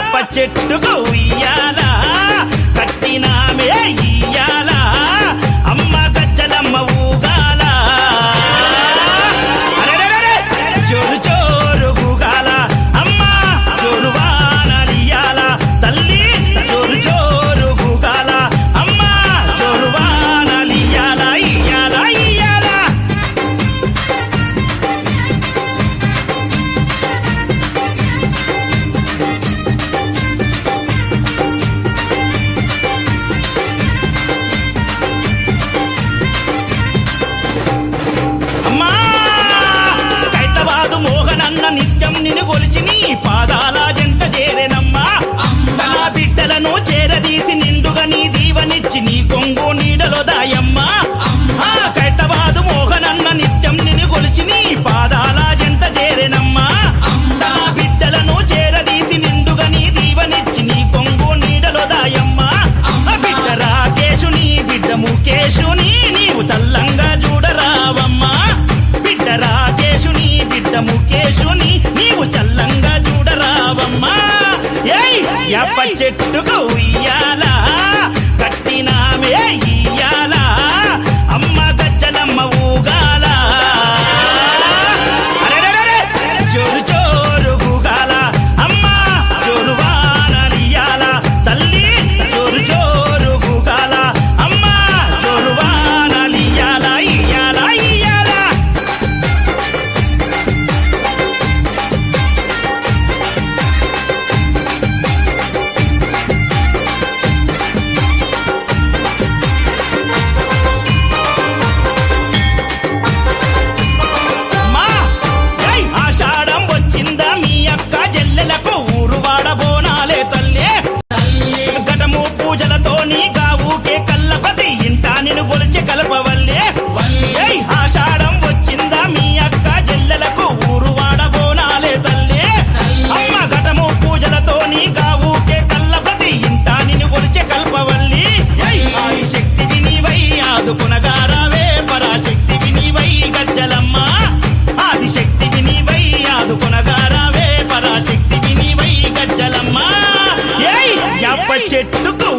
వేప చెట్టుకు ఉయ్యాలా? కట్టినామే ఈ పాదాల జంట చేరేనమ్మా. నా బిడ్డలను చేరదీసి నిండుగా నీ దీవనిచ్చి నీ కొంగు నీడలో దాయమ్మా. కైతవాదు మోహనన్న నిత్యం నిన్ను కొలిచి నీ పాదాల జంట చేరేనమ్మా. నా బిడ్డలను చేరదీసి నిండుగా నీ దీవనిచ్చి నీ కొంగు నీడలో దాయమ్మా. బిడ్డ రాకేశుని బిడ్డ ముఖేశుని నీవు చల్లంగా చూడరావమ్మా. బిడ్డ రాకేశుని బిడ్డ ముఖే చెట్టుకు ఉయ్యాలా. ఆదుకునగారావే పరాశక్తివి నీవై గజ్జలమ్మ. ఆదిశక్తివి నీవై ఆదుకునగారావే పరాశక్తివి నీవై గజ్జలమ్మ. ఏయ్ యప్ప చెట్టుకు